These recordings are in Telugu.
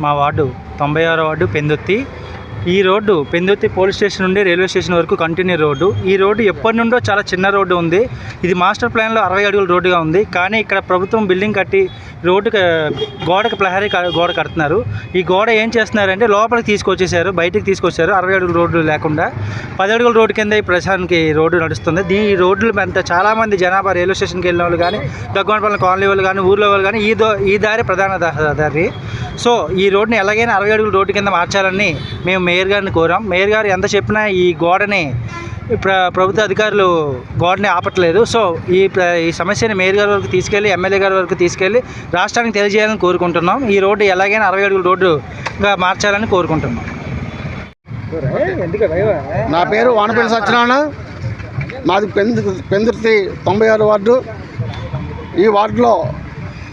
మా వార్డు తొంభై ఆరో వార్డు పెందుత్తి ఈ రోడ్డు పెందుర్తి పోలీస్ స్టేషన్ నుండి రైల్వే స్టేషన్ వరకు కంటిన్యూ రోడ్డు. ఈ రోడ్డు ఎప్పటి నుండో చాలా చిన్న రోడ్డు ఉంది. ఇది మాస్టర్ ప్లాన్లో అరవై అడుగుల రోడ్డుగా ఉంది. కానీ ఇక్కడ ప్రభుత్వం బిల్డింగ్ కట్టి రోడ్డుకి గోడకి ప్రహరీ క- గోడ కడుతున్నారు. ఈ గోడ ఏం చేస్తున్నారంటే లోపలికి తీసుకొచ్చేసారు బయటికి తీసుకొచ్చారు. అరవై అడుగుల రోడ్డు లేకుండా. పది అడుగుల రోడ్డు కింద ఈ ప్రశానికి రోడ్డు నడుస్తుంది. దీ ఈ రోడ్లు అంత చాలామంది జనాభా రైల్వే స్టేషన్కి వెళ్ళిన వాళ్ళు కానీ దగ్గుమపల్లి కాలనీ వాళ్ళు కానీ ఊర్లో వాళ్ళు కానీ ఈ దో ఈ దారి ప్రధాన దారి సో ఈ రోడ్డుని ఎలాగైనా అరవై అడుగుల రోడ్డు కింద మార్చాలని మేము మేయర్ గారిని కోరాం. మేయర్ గారు ఎంత చెప్పినా ఈ గోడని ప్ర ప్రభుత్వ అధికారులు గోడని ఆపట్లేదు. సో ఈ ఈ సమస్యని మేయర్ గారి వరకు తీసుకెళ్ళి ఎమ్మెల్యే గారి వరకు తీసుకెళ్ళి రాష్ట్రానికి తెలియజేయాలని కోరుకుంటున్నాం. ఈ రోడ్డు ఎలాగైనా అరవై అడుగుల రోడ్డుగా మార్చాలని కోరుకుంటున్నాం. నా పేరు వానపల్లి సత్యనారాయణ. మాది పెందు పెందుర్తి తొంభై ఆరు వార్డు. ఈ వార్డులో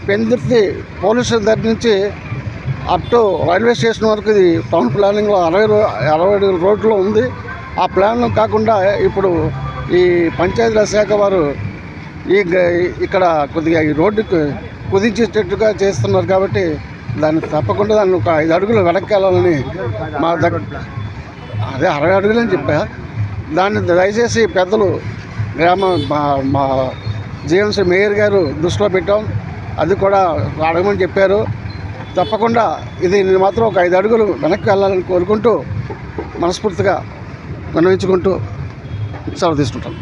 పెందుర్తి పోలీసుల దగ్గర నుంచి అప్ టు రైల్వే స్టేషన్ వరకు ఇది టౌన్ ప్లానింగ్లో అరవై అరవై అడుగుల రోడ్లో ఉంది. ఆ ప్లాన్ కాకుండా ఇప్పుడు ఈ పంచాయతీరాజ్ శాఖ వారు ఈ ఇక్కడ కొద్దిగా ఈ రోడ్డుకు కుదించేటట్టుగా చేస్తున్నారు కాబట్టి దాన్ని తప్పకుండా దాన్ని ఒక ఐదు అడుగులు వెనక్కి వెళ్ళాలని మా దగ్గర అదే అరవై అడుగులు అని చెప్పా. దాన్ని దయచేసి పెద్దలు గ్రామ మా మా జీఎంసీ మేయర్ గారు దృష్టిలో పెట్టాం. అది కూడా అడగమని చెప్పారు. తప్పకుండా ఇది నేను మాత్రం ఒక ఐదు అడుగులు వెనక్కి వెళ్ళాలని కోరుకుంటూ మనస్ఫూర్తిగా విన్నవించుకుంటూ సెలవు తీసుకుంటాను.